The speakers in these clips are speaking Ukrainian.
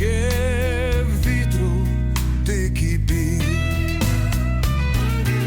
кличе вітру дикий бій.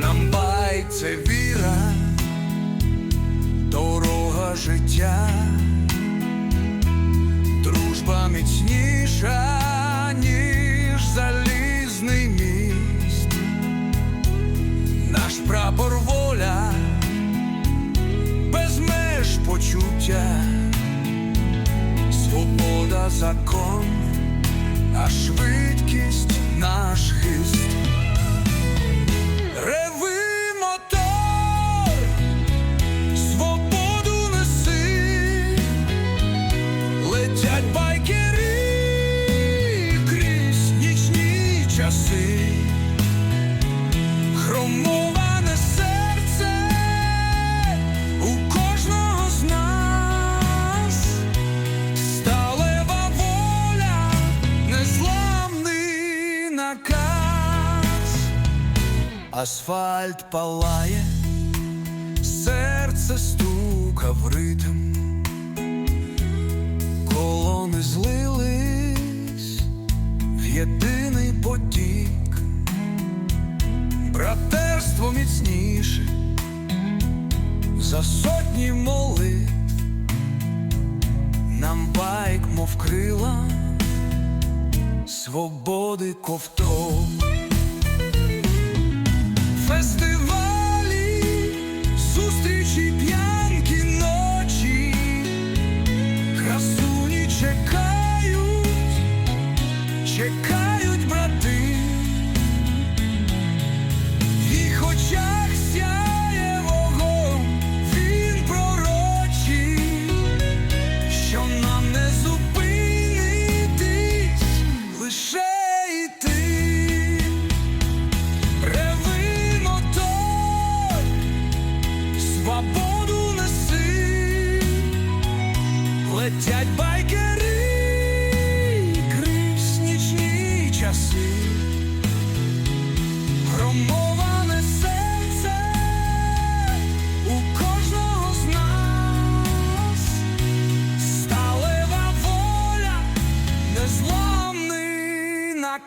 Нам бай це віра, дорога життя, дружба міцніша, ніж залізний міст, наш прапор воля, без меж почуття, свобода, закон, а швидкість наш хист. Свободу неси, летять байкери крізь нічні часи, Асфальт палає, серце стука в ритм, колони злились в єдиний потік, братерство міцніше за сотні молитв, нам байк, мов крила, свободи ковток.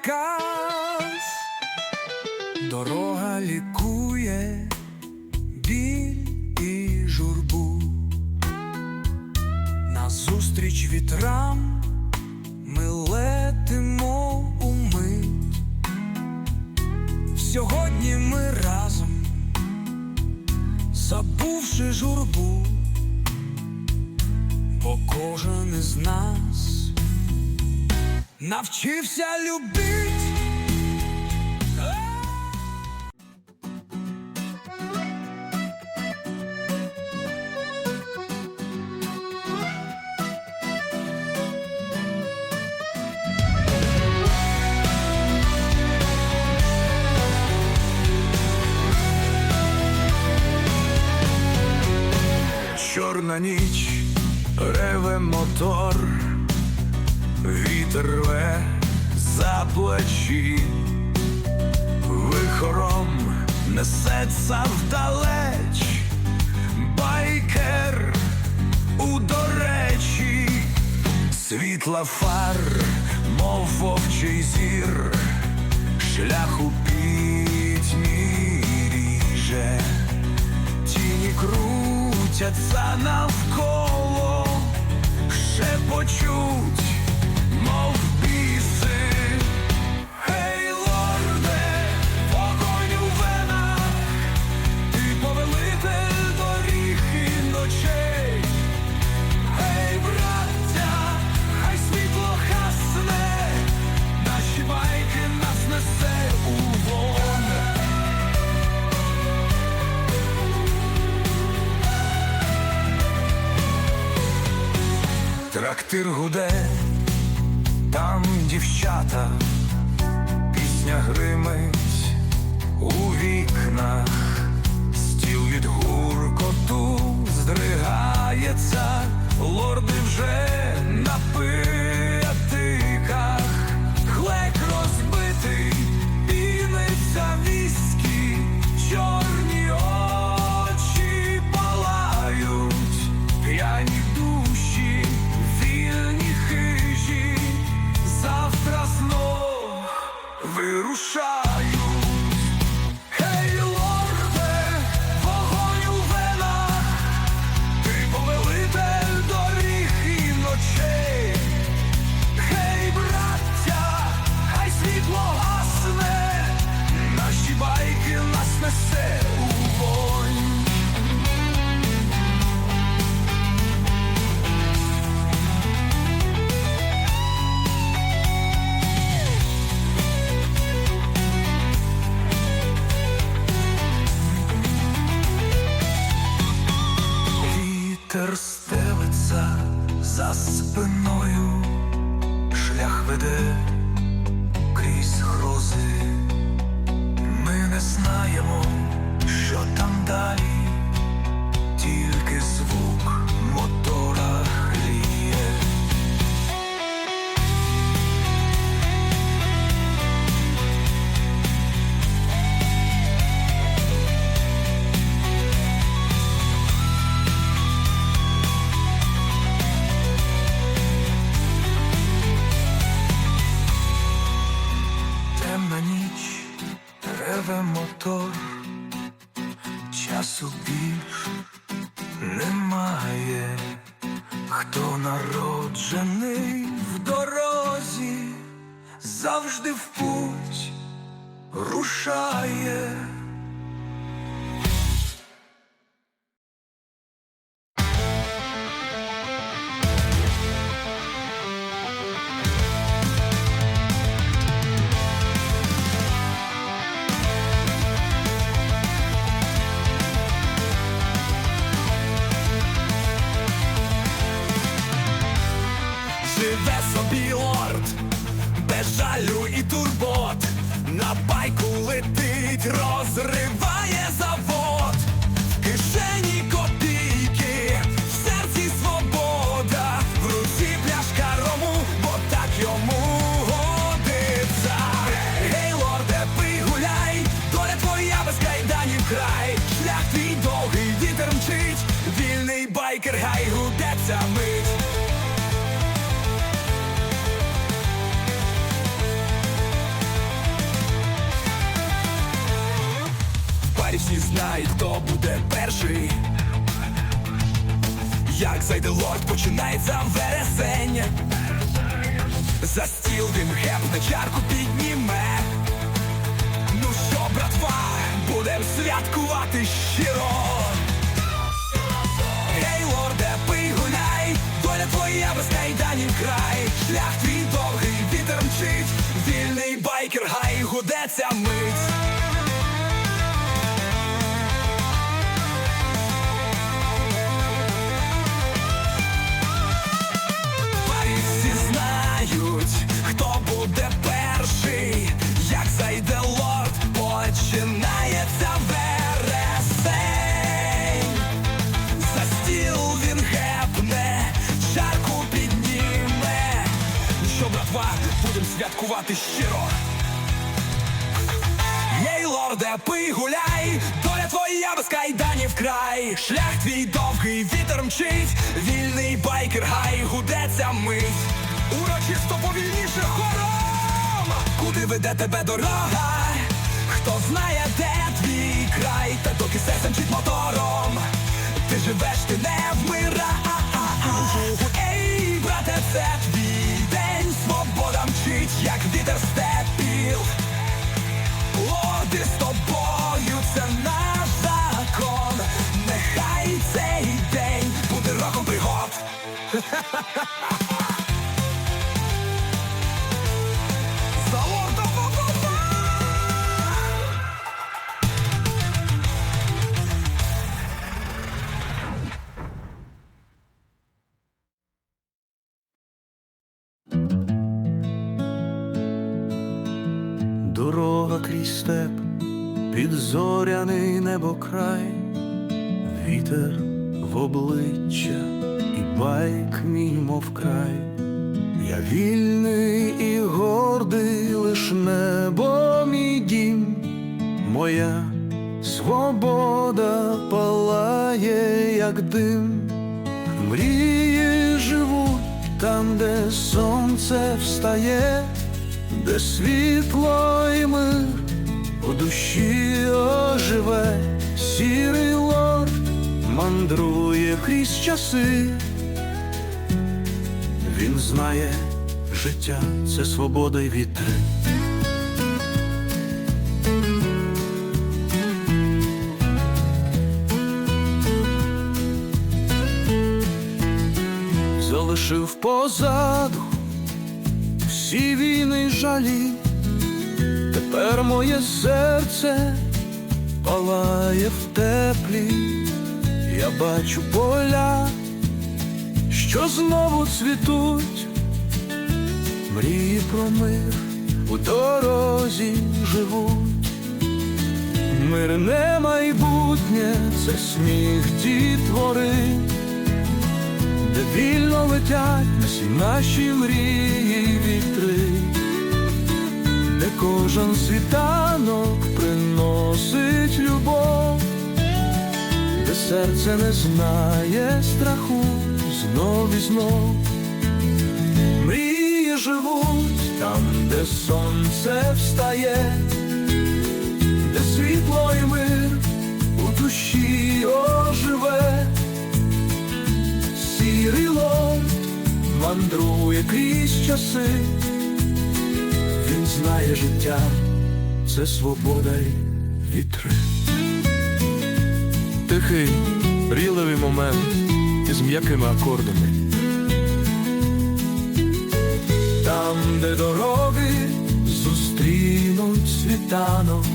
Наказ. Дорога лікує біль і журбу. Назустріч вітрам ми летимо умить. Сьогодні ми разом, забувши журбу, бо кожен із нас навчився любить. Чорна ніч, реве мотор, вітер рве за плечі, вихором несеться вдалеч, байкер у доречі, світла фар, мов вовчий зір, шлях у пітьмі ріже. Тіні крутяться навколо, шепочуть, мов Трактир гуде, там дівчата, пісня гримить у вікнах, стіл від гуркоту здригається, лорди вже напили. за спиною шлях веде крізь грози. Ми не знаємо, що там далі, тільки звук мотор. Завжди в путь рушає. Живе собі жалю і турбот, на байку летить, розриває завод, в кишені копійки, в серці свобода, в руці пляшка рому, бо так йому годиться. Гей, лорде, пий гуляй, доля твоя без кайданів край, шлях твій довгий вітер мчить, вільний байкер, гай гудеться мить. Знають, хто буде перший. Як зайде лорд, починається вересень. За стіл він хепне чарку підніме. Ну що, братва, будем святкувати щиро. Гей, лорде, пий гуляй, доля твоя без кайданів край. Шлях твій довгий, вітер мчить, вільний байкер, гай гудеться мить. Святкувати щиро. Єй, лорде, пий гуляй, доля твоя без кайданів край, шлях твій довгий, вітер мчить, вільний байкер, гай, гудеться мить. Урочисто повільніше хором, куди веде тебе дорога? Хто знає, де твій край, та доки серце мчить мотором, ти живеш, ти не вмираєш. Ей, брате, це Дорога крізь степ, підзоряний небокрай, вітер в обличчя байк мій, мов край. Я вільний і гордий, лиш небо мій дім, моя свобода палає, як дим. Мрії живуть там, де сонце встає, де світло і мир у душі оживе, сірий лорд мандрує крізь часи. Знає, життя це свобода й вітри. Залишив позаду всі війни й жалі, тепер моє серце палає в теплі, я бачу поля, що знову цвітуть, мрії про мир у дорозі живуть. Мирне майбутнє це сміх дітвори, де вільно летять всі наші мрії вітри, де кожен світанок приносить любов, де серце не знає страху знов і знов. Мрії живуть там, де сонце встає, де світло і мир у душі оживе, сірий лом мандрує крізь часи, він знає життя, це свобода й вітри. Тихий, ріливий момент із м'якими акордами. Там, де дороги зустрінуть світанок,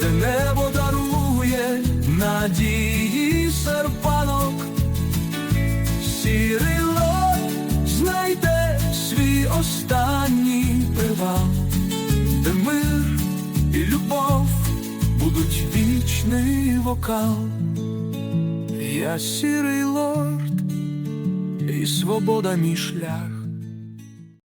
де небо дарує надії серпанок, сірий знайде свій останній привал, де мир і любов будуть вічний вокал. Я сірий лорд, і свобода мій шлях.